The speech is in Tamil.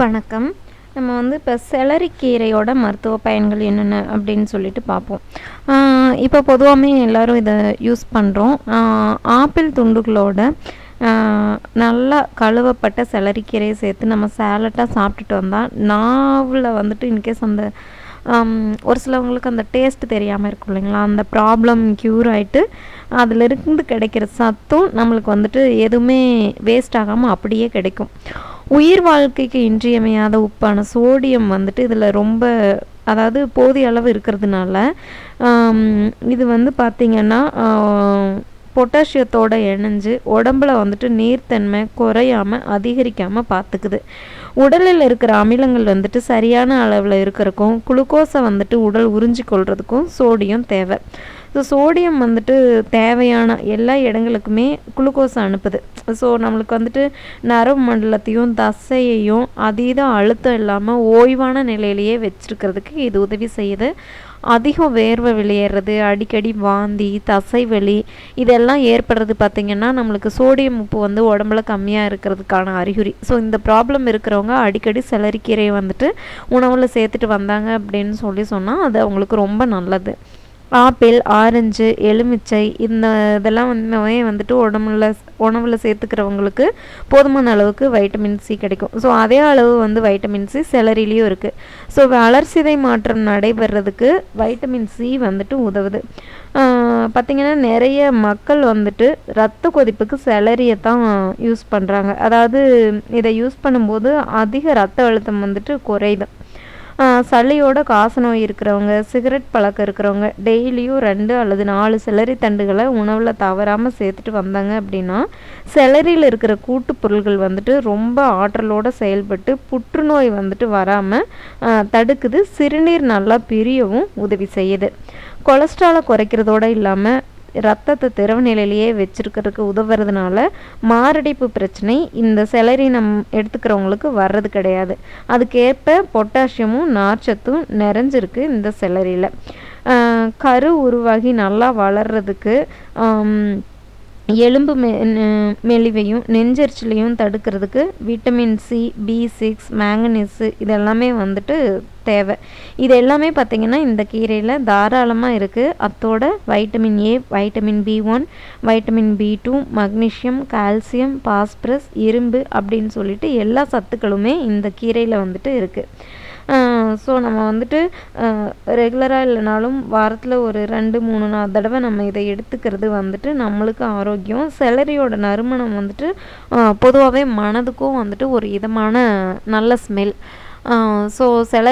வணக்கம். நம்ம வந்து இப்போ செலரிக்கீரையோட மருத்துவ பயன்கள் என்னென்ன அப்படின்னு சொல்லிட்டு பார்ப்போம் இப்போ பொதுவாகவே எல்லோரும் இதை யூஸ் பண்ணுறோம் ஆப்பிள் துண்டுகளோட நல்லா கழுவப்பட்ட செலரிக்கீரையை சேர்த்து நம்ம சேலட்டாக சாப்பிட்டுட்டு வந்தால் நாவில் வந்துட்டு இன்கேஸ் அந்த ஒரு சிலவங்களுக்கு அந்த டேஸ்ட் தெரியாமல் இருக்கும் இல்லைங்களா? அந்த ப்ராப்ளம் க்யூர் ஆகிட்டு அதில் இருந்து கிடைக்கிற சத்தும் நம்மளுக்கு வந்துட்டு எதுவுமே வேஸ்ட் ஆகாமல் அப்படியே கிடைக்கும். உயிர் வாழ்க்கைக்கு இன்றியமையாத உப்பான சோடியம் வந்துட்டு இதில் ரொம்ப அதாவது போதிய அளவு இருக்கிறதுனால இது வந்து பார்த்திங்கன்னா பொட்டாசியத்தோட இணைஞ்சு உடம்புல வந்துட்டு நீர்த்தன்மை குறையாம அதிகரிக்காமல் பார்த்துக்குது உடலில் இருக்கிற அமிலங்கள் வந்துட்டு சரியான அளவில் இருக்கிறதுக்கும் குளுக்கோஸை வந்துட்டு உடல் உறிஞ்சிக்கொள்கிறதுக்கும் சோடியம் தேவை. ஸோ சோடியம் வந்துட்டு தேவையான எல்லா இடங்களுக்குமே குளுக்கோஸ் அனுப்புது. ஸோ நம்மளுக்கு வந்துட்டு நரம்பு மண்டலத்தையும் தசையையும் அதீத அழுத்தம் இல்லாமல் ஓய்வான நிலையிலேயே வச்சுருக்கிறதுக்கு இது உதவி செய்யுது. அதிகம் வேர்வை வெளியேறது அடிக்கடி வாந்தி தசை வலி இதெல்லாம் ஏற்படுறது பார்த்திங்கன்னா நம்மளுக்கு சோடியம் உப்பு வந்து உடம்புல கம்மியாக இருக்கிறதுக்கான அறிகுறி. ஸோ இந்த ப்ராப்ளம் இருக்கிறவங்க அடிக்கடி செலரிக்கீரையை வந்துட்டு உணவில் சேர்த்துட்டு வந்தாங்க அப்படின்னு சொல்லி சொன்னால் அது அவங்களுக்கு ரொம்ப நல்லது. ஆப்பிள் ஆரஞ்சு எலுமிச்சை இந்த இதெல்லாம் வந்து வந்துட்டு உடம்புல உணவில் சேர்த்துக்கிறவங்களுக்கு போதுமான அளவுக்கு வைட்டமின் சி கிடைக்கும். ஸோ அதே அளவு வந்து வைட்டமின் சி செலரிலையும் இருக்குது ஸோ வளர்சிதை மாற்றம் நடைபெறதுக்கு வைட்டமின் சி வந்துட்டு உதவுது. பார்த்திங்கன்னா நிறைய மக்கள் வந்துட்டு ரத்த கொதிப்புக்கு செலரியை தான் யூஸ் பண்ணுறாங்க அதாவது இதை யூஸ் பண்ணும்போது அதிக ரத்த அழுத்தம் வந்துட்டு குறையுது. சளியோட காச நோய் இருக்கிறவங்க சிகரெட் பழக்கம் இருக்கிறவங்க டெய்லியும் ரெண்டு அல்லது நாலு செலரி தண்டுகளை உணவில் தவறாமல் சேர்த்துட்டு வந்தாங்க அப்படின்னா செலரியில் இருக்கிற கூட்டு பொருள்கள் வந்துட்டு ரொம்ப ஆற்றலோட செயல்பட்டு புற்றுநோய் வந்துட்டு வராமல் தடுக்குது. சிறுநீர் நல்லா பிரியவும் உதவி செய்யுது. கொலஸ்ட்ராலை குறைக்கிறதோட இல்லாமல் ரத்தத்தை திரவ நிலையிலேயே வச்சிருக்கிறதுக்கு உதவுறதுனால மாரடைப்பு பிரச்சனை இந்த செலரி நம் எடுத்துக்கிறவங்களுக்கு வர்றது கிடையாது. அதுக்கேற்ப பொட்டாசியமும் நார்ச்சத்தும் நிறைஞ்சிருக்கு இந்த செலரியில். கரு உருவாகி நல்லா வளர்றதுக்கு எலும்பு மெ மெலிவையும் நெஞ்செரிச்சலையும் தடுக்கிறதுக்கு vitamin C B six manganese இதெல்லாமே வந்துட்டு தேவை. இது எல்லாமே பார்த்திங்கன்னா இந்த கீரையில் தாராளமாக இருக்குது அத்தோட vitamin A vitamin B one vitamin B two magnesium calcium phosphorus இரும்பு அப்படின்னு சொல்லிட்டு எல்லா சத்துக்களுமே இந்த கீரையில் வந்துட்டு இருக்குது ஸோ நம்ம வந்துட்டு ரெகுலராக இல்லைனாலும் வாரத்தில் ஒரு ரெண்டு மூணு நாலு தடவை நம்ம இதை எடுத்துக்கிறது வந்துட்டு நம்மளுக்கு ஆரோக்கியம். செலரியோட நறுமணம் வந்துட்டு பொதுவாகவே மனதுக்கும் வந்துட்டு ஒரு இதமான நல்ல ஸ்மெல் ஸோ செலரி